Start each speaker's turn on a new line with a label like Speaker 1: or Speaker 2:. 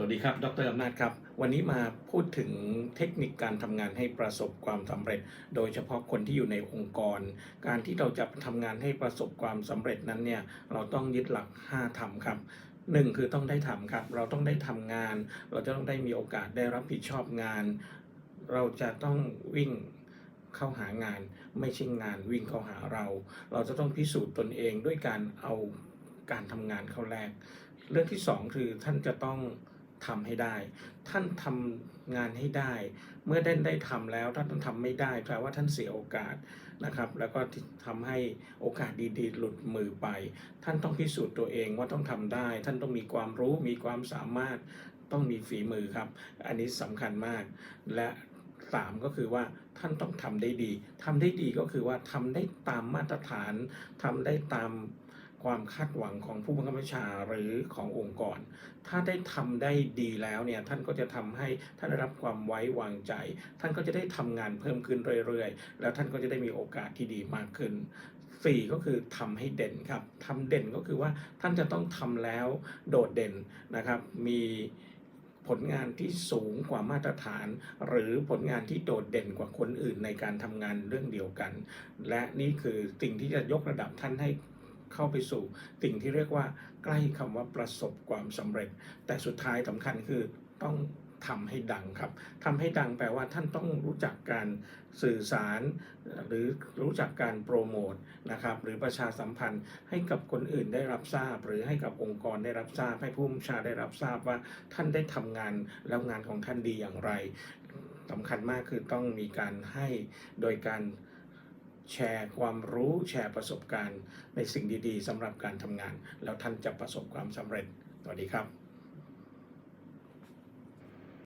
Speaker 1: สวัสดีครับ ดรอำนาจครับ วันนี้มาพูดถึงเทคนิคการทำงานให้ประสบความสำเร็จ โดยเฉพาะคนที่อยู่ในองค์กร การที่เราจะทำงานให้ประสบความสำเร็จนั้นเนี่ย เราต้องยึดหลัก5ทำครับหนึ่งคือต้องได้ทำครับ เราต้องได้ทำงาน เราจะต้องได้มีโอกาสได้รับผิดชอบงาน เราจะต้องวิ่งเข้าหางาน ไม่ใช่งานวิ่งเข้าหาเรา เราจะต้องพิสูจน์ตนเองด้วยการเอาการทำงานเข้าแรก เรื่องที่สองคือท่านจะต้อง ทำให้ได้ ท่านทำงานให้ได้ เมื่อได้ได้ทำแล้วถ้าท่านทำไม่ได้แปลว่าท่านเสียโอกาสนะครับ แล้วก็ทำให้โอกาสดีๆ หลุดมือไป ท่านต้องพิสูจน์ตัวเองว่าต้องทำได้ ท่านต้องมีความรู้มีความสามารถต้องมีฝีมือครับ อันนี้สำคัญมาก และสามก็คือว่าท่านต้องทำได้ดีทำได้ดีก็คือว่าทำได้ตามมาตรฐานทำได้ตาม ความคาดหวังของผู้บังคับบัญชาหรือขององค์กร ถ้าได้ทำได้ดีแล้วเนี่ยท่านก็จะทำให้ท่านได้รับความไว้วางใจ ท่านก็จะได้ทำงานเพิ่มขึ้นเรื่อยๆ แล้วท่านก็จะได้มีโอกาสที่ดีมากขึ้นสี่ก็คือทำให้เด่นครับทำเด่นก็คือว่าท่านจะต้องทำแล้วโดดเด่นนะครับ มีผลงานที่สูงกว่ามาตรฐาน หรือผลงานที่โดดเด่นกว่าคนอื่นในการทำงานเรื่องเดียวกัน และนี่คือสิ่งที่จะยกระดับท่านให้ เข้าไปสู่สิ่งที่เรียกว่า ใกล้คำว่าประสบความสำเร็จ แต่สุดท้ายสำคัญคือต้องทำให้ดังครับทำให้ดังแปลว่าท่านต้องรู้จักการสื่อสาร หรือรู้จักการโปรโมทนะครับหรือประชาสัมพันธ์ให้กับคนอื่นได้รับทราบ หรือให้กับองค์กรได้รับทราบ ให้ผู้บัญชาได้รับทราบว่าท่านได้ทำงานแล้วงานของท่านดีอย่างไรสำคัญมากคือต้องมีการให้โดยการ แชร์ความรู้แชร์ประสบการณ์ ในสิ่งดีๆสำหรับการทำงาน แล้วท่านจะประสบความสำเร็จสวัสดีครับ